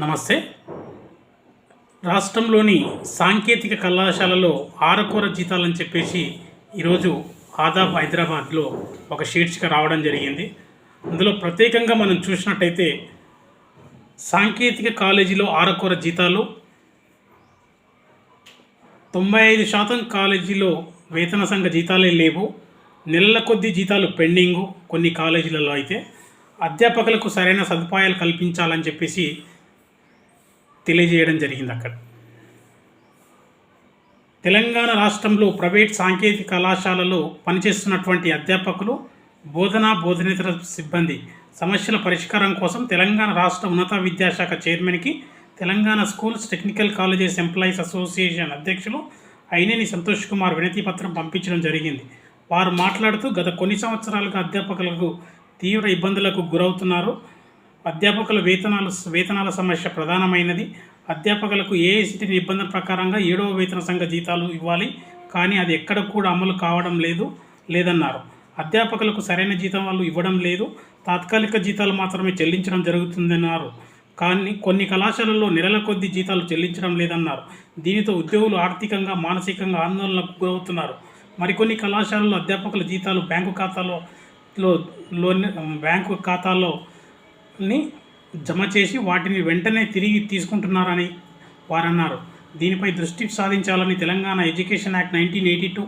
నమస్తే. రాష్ట్రంలోని సాంకేతిక కళాశాలలో ఆరకూర జీతాలని చెప్పేసి ఈరోజు ఆదాబ్ హైదరాబాద్లో ఒక శీర్షిక రావడం జరిగింది. అందులో ప్రత్యేకంగా మనం చూసినట్టయితే సాంకేతిక కాలేజీలో ఆరకూర జీతాలు తొంభై ఐదు శాతం కాలేజీలో వేతన సంఘ జీతాలే లేవు. నెలల కొద్దీ జీతాలు పెండింగు కొన్ని కాలేజీలలో అయితే. అధ్యాపకులకు సరైన సదుపాయాలు కల్పించాలని చెప్పేసి తెలియజేయడం జరిగింది అక్కడ. తెలంగాణ రాష్ట్రంలో ప్రైవేట్ సాంకేతిక కళాశాలలో పనిచేస్తున్నటువంటి అధ్యాపకులు బోధనా బోధనేతర సిబ్బంది సమస్యల పరిష్కారం కోసం తెలంగాణ రాష్ట్ర ఉన్నత విద్యాశాఖ చైర్మన్కి Telangana schools technical colleges employees association అధ్యక్షులు అయినేని సంతోష్ కుమార్ వినతి పత్రం పంపించడం జరిగింది. వారు మాట్లాడుతూ గత కొన్ని సంవత్సరాలుగా అధ్యాపకులకు తీవ్ర ఇబ్బందులకు గురవుతున్నారు. అధ్యాపకుల వేతనాలు వేతనాల సమస్య ప్రధానమైనది. అధ్యాపకులకు ఏఐసిటి నిబంధన ప్రకారంగా ఏడవ వేతన సంఘ జీతాలు ఇవ్వాలి. కానీ అది ఎక్కడ కూడా అమలు కావడం లేదు లేదన్నారు. అధ్యాపకులకు సరైన జీతం వాళ్ళు ఇవ్వడం లేదు. తాత్కాలిక జీతాలు మాత్రమే చెల్లించడం జరుగుతుందన్నారు. కానీ కొన్ని కళాశాలల్లో నెలల కొద్దీ జీతాలు చెల్లించడం లేదన్నారు. దీనితో ఉద్యోగులు ఆర్థికంగా మానసికంగా ఆందోళనకు గురవుతున్నారు. మరికొన్ని కళాశాలల్లో అధ్యాపకుల జీతాలు బ్యాంకు ఖాతాలో లో లోన్ బ్యాంకు ఖాతాలో ని జమ చేసి వాటిని వెంటనే తిరిగి తీసుకుంటున్నారని వారన్నారు. దీనిపై దృష్టి సాధించాలని Telangana education act nineteen eighty two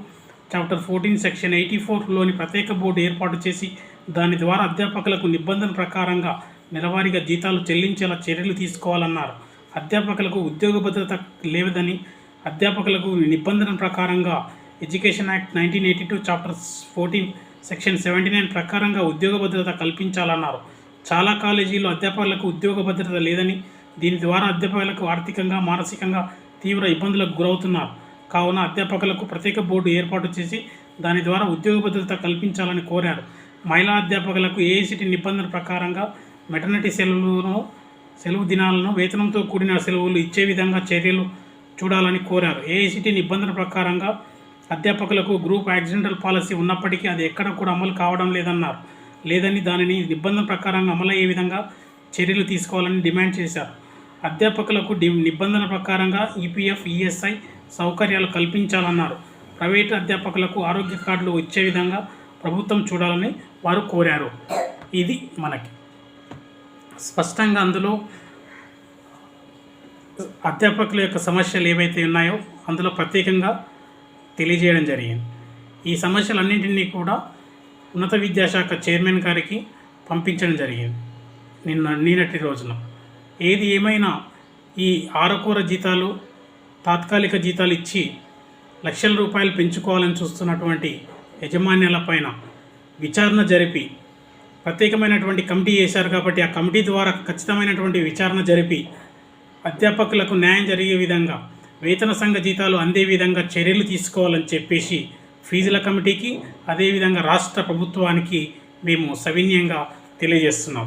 chapter fourteen section eighty ఫోర్లోని ప్రత్యేక బోర్డు ఏర్పాటు చేసి దాని ద్వారా అధ్యాపకులకు నిబంధన ప్రకారంగా నెలవారీగా జీతాలు చెల్లించేలా చర్యలు తీసుకోవాలన్నారు. అధ్యాపకులకు ఉద్యోగ భద్రత లేదని అధ్యాపకులకు నిబంధన ప్రకారంగా education act nineteen eighty two chapter fourteen section seventy nine ప్రకారంగా ఉద్యోగ భద్రత కల్పించాలన్నారు. చాలా కాలేజీల్లో అధ్యాపకులకు ఉద్యోగ భద్రత లేదని దీని ద్వారా అధ్యాపకులకు ఆర్థికంగా మానసికంగా తీవ్ర ఇబ్బందులకు గురవుతున్నారు. కావున అధ్యాపకులకు ప్రత్యేక బోర్డు ఏర్పాటు చేసి దాని ద్వారా ఉద్యోగ భద్రత కల్పించాలని కోరారు. మహిళా అధ్యాపకులకు ఏఐసిటి నిబంధన ప్రకారంగా మెటర్నిటీ సెలవులను సెలవు దినాలను వేతనంతో కూడిన సెలవులు ఇచ్చే విధంగా చర్యలు చూడాలని కోరారు. ఏఐసిటి నిబంధన ప్రకారంగా అధ్యాపకులకు గ్రూప్ యాక్సిడెంటల్ పాలసీ ఉన్నప్పటికీ అది ఎక్కడ కూడా అమలు కావడం లేదన్నారు. లేదని దానిని నిబంధన ప్రకారంగా అమలయ్యే విధంగా చర్యలు తీసుకోవాలని డిమాండ్ చేశారు. అధ్యాపకులకు డి నిబంధన ప్రకారంగా ఈపీఎఫ్ ఈఎస్ఐ సౌకర్యాలు కల్పించాలన్నారు. ప్రైవేటు అధ్యాపకులకు ఆరోగ్య కార్డులు వచ్చే విధంగా ప్రభుత్వం చూడాలని వారు కోరారు. ఇది మనకి. స్పష్టంగా అందులో అధ్యాపకుల యొక్క సమస్యలు ఏవైతే ఉన్నాయో అందులో ప్రత్యేకంగా తెలియజేయడం జరిగింది. ఈ సమస్యలన్నింటినీ కూడా ఉన్నత విద్యాశాఖ చైర్మన్ గారికి పంపించడం జరిగింది. నిన్న నిన్నటి రోజున. ఏది ఏమైనా ఈ ఆరకూర జీతాలు తాత్కాలిక జీతాలు ఇచ్చి లక్షల రూపాయలు పెంచుకోవాలని చూస్తున్నటువంటి యజమాన్యాలపైన విచారణ జరిపి ప్రత్యేకమైనటువంటి కమిటీ వేశారు కాబట్టి ఆ కమిటీ ద్వారా ఖచ్చితమైనటువంటి విచారణ జరిపి అధ్యాపకులకు న్యాయం జరిగే విధంగా వేతన సంఘ జీతాలు అందే విధంగా చర్యలు తీసుకోవాలని చెప్పేసి ఫీజుల కమిటీకి అదేవిధంగా రాష్ట్ర ప్రభుత్వానికి మేము సవినయంగా తెలియజేస్తున్నాం.